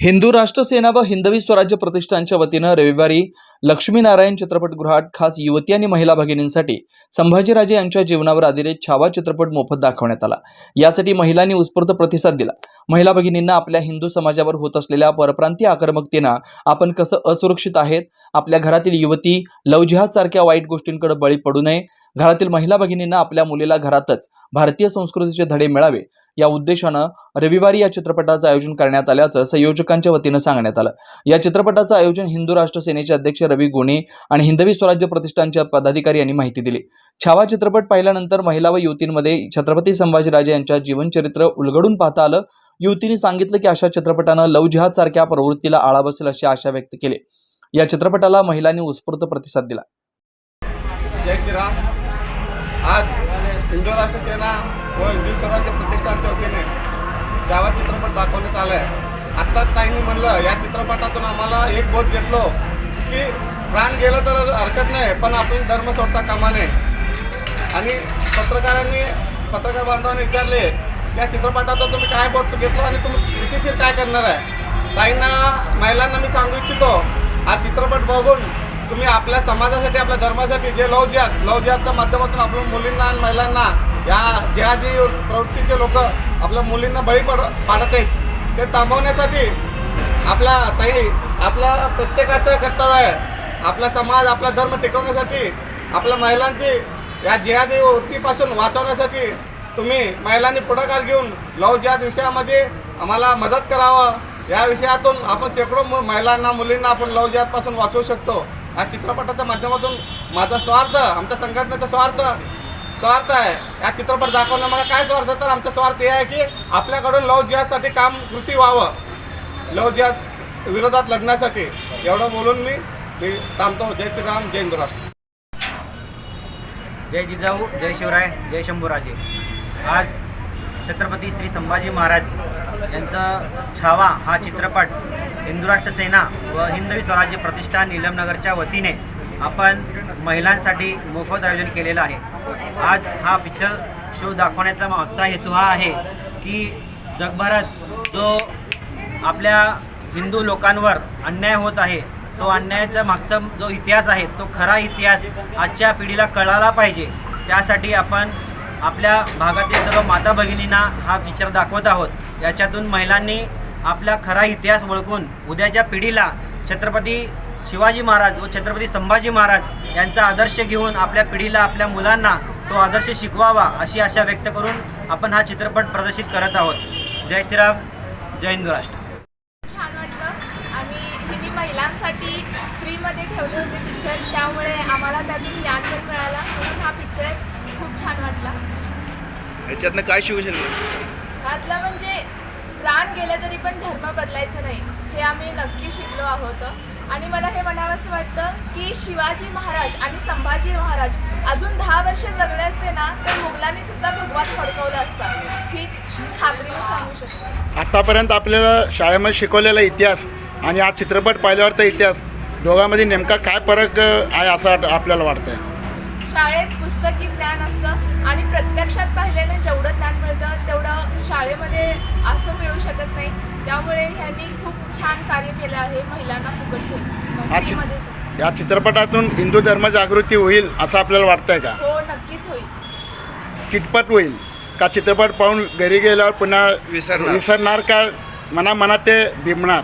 हिंदू राष्ट्र सेना व हिंदवी स्वराज्य प्रतिष्ठानच्या वतीनं रविवारी लक्ष्मीनारायण चित्रपटगृहात खास युवती आणि महिला भगिनींसाठी संभाजीराजे यांच्या जीवनावर आधारित छावा चित्रपट मोफत दाखवण्यात आला. यासाठी महिलांनी उत्स्फूर्त प्रतिसाद दिला. महिला भगिनींना आपल्या हिंदू समाजावर होत असलेल्या परप्रांतीय आक्रमकतेनं आपण कसं असुरक्षित आहेत? आपल्या घरातील युवती लवजिहाद सारख्या वाईट गोष्टींकडे बळी पडू नये. घरातील महिला भगिनींना आपल्या मुलीला घरातच भारतीय संस्कृतीचे धडे मिळावे. या उद्देशानं रविवारी या चित्रपटाचं आयोजन करण्यात आल्याचं संयोजकांच्या वतीनं सांगण्यात आलं. या चित्रपटाचं आयोजन हिंदू राष्ट्र सेनेचे अध्यक्ष रवी गोणे आणि हिंदवी स्वराज्य प्रतिष्ठानच्या पदाधिकारी यांनी माहिती दिली. छावा चित्रपट पाहिल्यानंतर महिला व युवतींमध्ये छत्रपती संभाजीराजे यांच्या जीवनचरित्र उलगडून पाहता आलं. युवतींनी सांगितलं की अशा चित्रपटानं लव जिहाद सारख्या प्रवृत्तीला आळा बसेल अशी आशा व्यक्त केली. या चित्रपटाला महिलांनी उत्स्फूर्त प्रतिसाद दिला. जय श्रीराम. आज हिंदू राष्ट्र सेना व हिंदू स्वराज्य प्रतिष्ठानच्या वतीने जावा चित्रपट दाखवण्यात आला आहे आत्ताच ताईंनी म्हणलं या चित्रपटातून आम्हाला एक बोध घेतलो की प्राण गेलं तर हरकत नाही पण आपण धर्म सोडता कामा नये. आणि पत्रकारांनी पत्रकार बांधवांनी विचारले या चित्रपटाचा तुम्ही काय बोध घेतलो आणि तुम्ही कृतीशीर काय करणार आहे? ताईंना महिलांना मी सांगू इच्छितो हा चित्रपट बघून तुम्ही आपल्या समाजासाठी आपल्या धर्मासाठी जे लव जिहाद लव जिहादच्या माध्यमातून आपल्या मुलींना आणि महिलांना या जिहादी प्रवृत्तीचे लोक आपल्या मुलींना बळी पड पाडत आहेत. ते थांबवण्यासाठी आपला ताई आपला प्रत्येकाचं कर्तव्य आहे. आपला समाज आपला धर्म टिकवण्यासाठी आपल्या महिलांची या जिहादी वृत्तीपासून वाचवण्यासाठी तुम्ही महिलांनी पुढाकार घेऊन लव जिहाद विषयामध्ये आम्हाला मदत करावं. या विषयातून आपण शेकडो महिलांना मुलींना आपण लव जिहादपासून वाचवू शकतो. या चित्रपटाच्या माध्यमातून माझा स्वार्थ आमच्या संघटनेचा स्वार्थ स्वार्थ आहे. या चित्रपट दाखवणं मला काय स्वार्थ? तर आमचा स्वार्थ हे आहे की आपल्याकडून लव जिहादसाठी काम कृती व्हावं. लव जिहाद विरोधात लढण्यासाठी. एवढं बोलून मी मी थांबतो. जय श्रीराम जय हिंदू जय जिजाऊ जय शिवराय जय शंभूराजे. आज छत्रपती श्री संभाजी महाराज यांचं छावा हा चित्रपट हिंदुराष्ट्र सेना व हिंदवी स्वराज्य प्रतिष्ठान नीलमनगरच्या वतीने आपण महिलांसाठी मोफत आयोजन केलेलं आहे. आज हा पिक्चर शो दाखवण्याचा मागचा हेतू हा आहे की जगभरात जो आपल्या हिंदू लोकांवर अन्याय होत आहे तो अन्यायाचा मागचा जो इतिहास आहे तो खरा इतिहास आजच्या पिढीला कळाला पाहिजे. त्यासाठी आपण आपल्या भागातील सर्व माता भगिनींना हा पिक्चर दाखवत आहोत. याच्यातून महिलांनी आपला खरा इतिहास ओळखून उद्याच्या पिढीला छत्रपती शिवाजी महाराज व छत्रपती संभाजी महाराज यांचा आदर्श घेऊन आपल्या पिढीला आपल्या मुलांना तो आदर्श शिकवावा अशी आशा व्यक्त करून आपण हा चित्रपट प्रदर्शित करत आहोत. जय श्रीराम जय हिंदू राष्ट्र. छान वाटलं. आणि हिने महिलांसाठी फ्रीमध्ये ठेवले होते पिक्चर त्यामुळे आम्हाला त्यातून ज्ञान पण मिळालं. म्हणून हा पिक्चर खूप छान वाटला. याच्यातनं काय शिकू शकले? त्यातलं म्हणजे प्राण गेले तरी पण धर्म बदलायचं नाही. हे आम्ही नक्की शिकलो आहोत. आणि मला हे म्हणावंसं वाटतं की शिवाजी महाराज आणि संभाजी महाराज अजून दहा वर्ष जगले असते ना तर मुघलांनी सुद्धा भगवान फडकवलं असतं. हीच मी खात्रीने सांगू शकते. आतापर्यंत आपल्याला शाळेमध्ये शिकवलेला इतिहास आणि हा चित्रपट पाहिल्यावरचा इतिहास दोघांमध्ये नेमका काय फरक आहे असं आपल्याला वाटतंय? शाळेत पुस्तकी ज्ञान असतं आणि प्रत्यक्षात पाहिल्याने जेवढं ज्ञान मिळतं तेवढं शाळेमध्ये असं मिळू शकत नाही. त्यामुळे ह्यांनी खूप छान कार्य केलं आहे महिलांना फुकट. हा फ्रीमध्ये. या चित्रपटातून हिंदू धर्मजागृती होईल असं आपल्याला वाटतंय का? हो नक्कीच होईल. कितपत होईल? का चित्रपट पाहून घरी गेल्यावर पुन्हा विसरणार. विसरणार का? मना मनात ते बिंबणार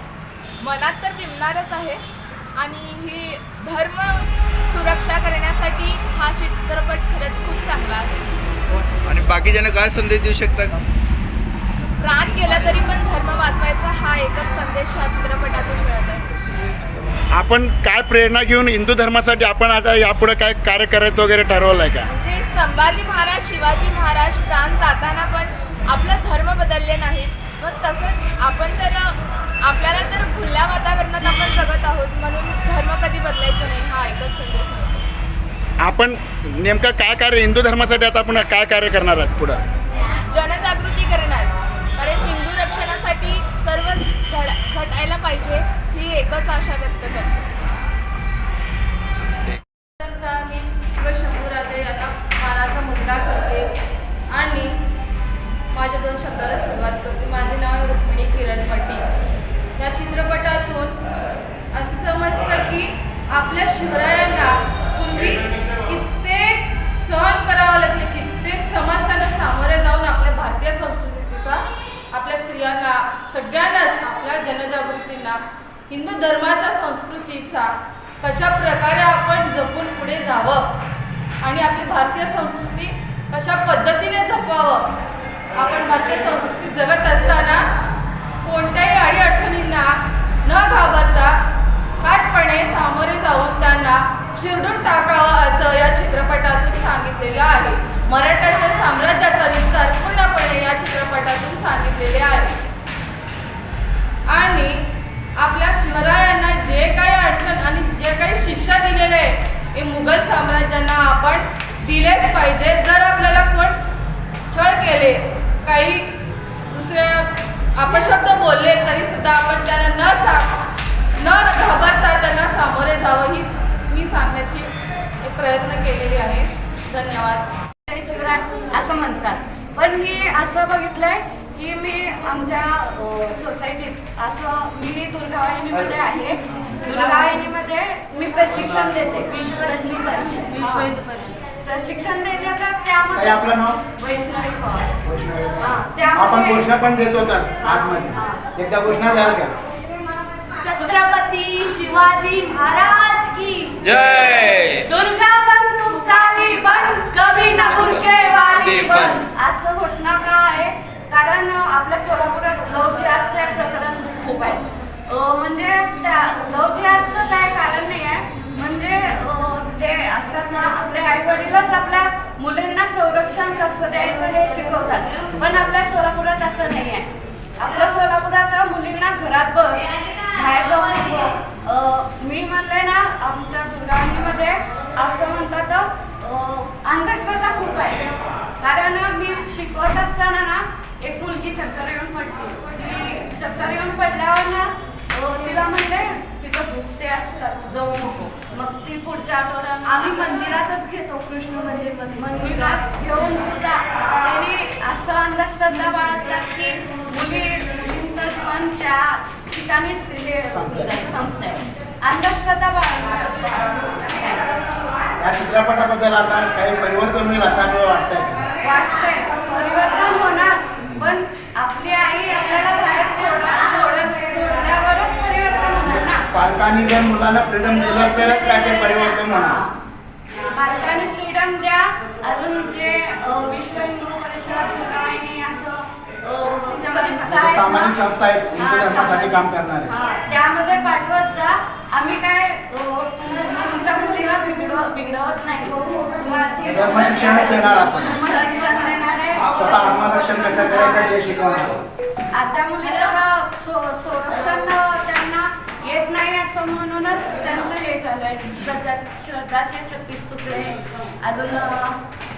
मनात तर बिमणारच आहे. आणि ही धर्म सुरक्षा करण्यासाठी हा चित्रपट खरंच खूप चांगला आहे. आणि बाकीच्यांना काय संदेश देऊ शकता? प्राण गेला तरी पण धर्म हा एकच संदेश चित्रपटातून मिळत आहे. आपण काय प्रेरणा घेऊन हिंदू धर्मासाठी आपण आता यापुढे काय कार्य करायचं वगैरे ठरवलं आहे का? म्हणजे संभाजी महाराज शिवाजी महाराज प्राण जाताना पण आपला धर्म बदलले नाहीत. मग तसंच आपण तर आपल्याला तर खुल्या वातावरणात आपण जगत आहोत. म्हणून धर्म कधी बदलायचं नाही. हा एकच संदेश मिळतो. आपण नेमकं काय कार्य हिंदू धर्मासाठी आता आपण काय कार्य करणार आहात पुढं? करायला पाहिजे ही एकच आशा व्यक्त करते. धर्माच्या संस्कृतीचा कशा प्रकारे आपण जपून पुढे जावं? आणि आपली भारतीय संस्कृती कशा पद्धतीने जपवावं? आपण भारतीय संस्कृती जगत असताना कोणत्याही अडीअडचणींना न घाबरता थाटपणे सामोरे जाऊन त्यांना चिरडून टाकावं असं या चित्रपटातून सांगितलेलं आहे. मराठा पाहिजे. जर आपल्याला कोण छळ केले काही दुसरे अपशब्द बोलले तरी सुद्धा आपण त्यांना न सा न घाबरता त्यांना सामोरे जावं हीच मी सांगण्याची एक प्रयत्न केलेली आहे. धन्यवाद. शिवराय असं म्हणतात. पण मी असं बघितलंय की मी आमच्या सोसायटीत असं मी दुर्गावाहिनीमध्ये आहे. दुर्गावाहिनीमध्ये मी प्रशिक्षण देते. प्रशिक्षण प्रशिक्षण देते तर काय त्यामध्ये आपलं नाव? वैष्णवी पवार. हा, आपण त्यामध्ये घोषणा पण देत होतात आतमध्ये. एकदा घोषणा द्याल का? छत्रपती शिवाजी महाराज की जय! दुर्गा बन तू काली बन कभी न बुरके वाली बन. असं घोषणा का आहे? कारण आपल्या सोलापुरात लव जिहादचे प्रकरण खूप आहे. अं, म्हणजे त्या लव जिहादचं काय कारण नाही आहे म्हणजे अं, ते असतात ना आपले आई वडीलच आपल्या मुलींना कसं द्यायचं हे शिकवतात. पण आपल्या सोलापुरात असं नाही आहे आपल्या सोलापुरात मुलींना घरात बस बाहेर जाऊन मी म्हणले ना आमच्या दुर्गावणीमध्ये असं म्हणतात अंधश्रद्धा खूप आहे. कारण मी शिकवत असताना ना एक मुलगी चक्कर येऊन पडली. ती चक्कर येऊन पडल्यावर ना तिला म्हणले तिथं भूक ते असतात जाऊ नको. मग ती पुढच्या आठवड्याला आम्ही मंदिरातच घेतो कृष्ण मंदिर. मंदिरात घेऊन सुद्धा त्यांनी असं अंधश्रद्धा बाळगतात की मुली मुलींचं जीवन त्या ठिकाणीच हे संपतंय. अंधश्रद्धा बाळगतात. या चित्रपटाबद्दल आता काही परिवर्तन होईल असं आपल्याला वाटतंय? वाटतंय. परिवर्तन होणार पण आपली आई आपल्याला बाहेर सोडा सोडल सोडल्यावरच परिवर्तन होणार ना पालकांनी जर मुलांना फ्रीडम दिलं तरच काय ते परिवर्तन होणार. पालकांनी फ्रीडम द्या. अजून जे विश्व हिंदू परिषद दुर्गावाहिनी असं संस्था आहेत ना, सामाजिक संस्था आहेत हिंदू हा, धर्मासाठी सामाजिक- काम करणारे. हा, त्यामध्ये पाठवत जा. आम्ही काय अ, तुम- तुमच्या मुलीला बिघडव बिघडवत नाही. तुम्हाला ती- धर्मशिक्षणच देणार आपण. धर्मशिक्षण देणार आहे. स्वतः आत्मरक्षण कसं करायचं ते शिकवणार. आता मुलीला सो- संरक्षण त्यांना येत नाही असं म्हणूनच त्यांचं हे झालंय. श्रद्धा श्रद्धाचे छत्तीस तुकडे. अजून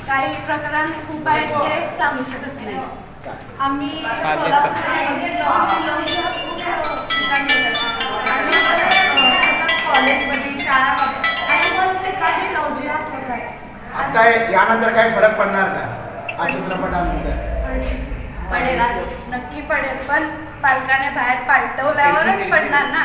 काही प्रकरण खूप आहेत ते सांगू शकत नाही. आम्ही सोलापूरमध्ये कॉलेजमध्ये आणि आता यानंतर काही फरक पडणार का? हा चित्रपटानंतर. पडेल. नक्की पडेल. पण पालकाने बाहेर पाठवल्यावरच पडणार ना?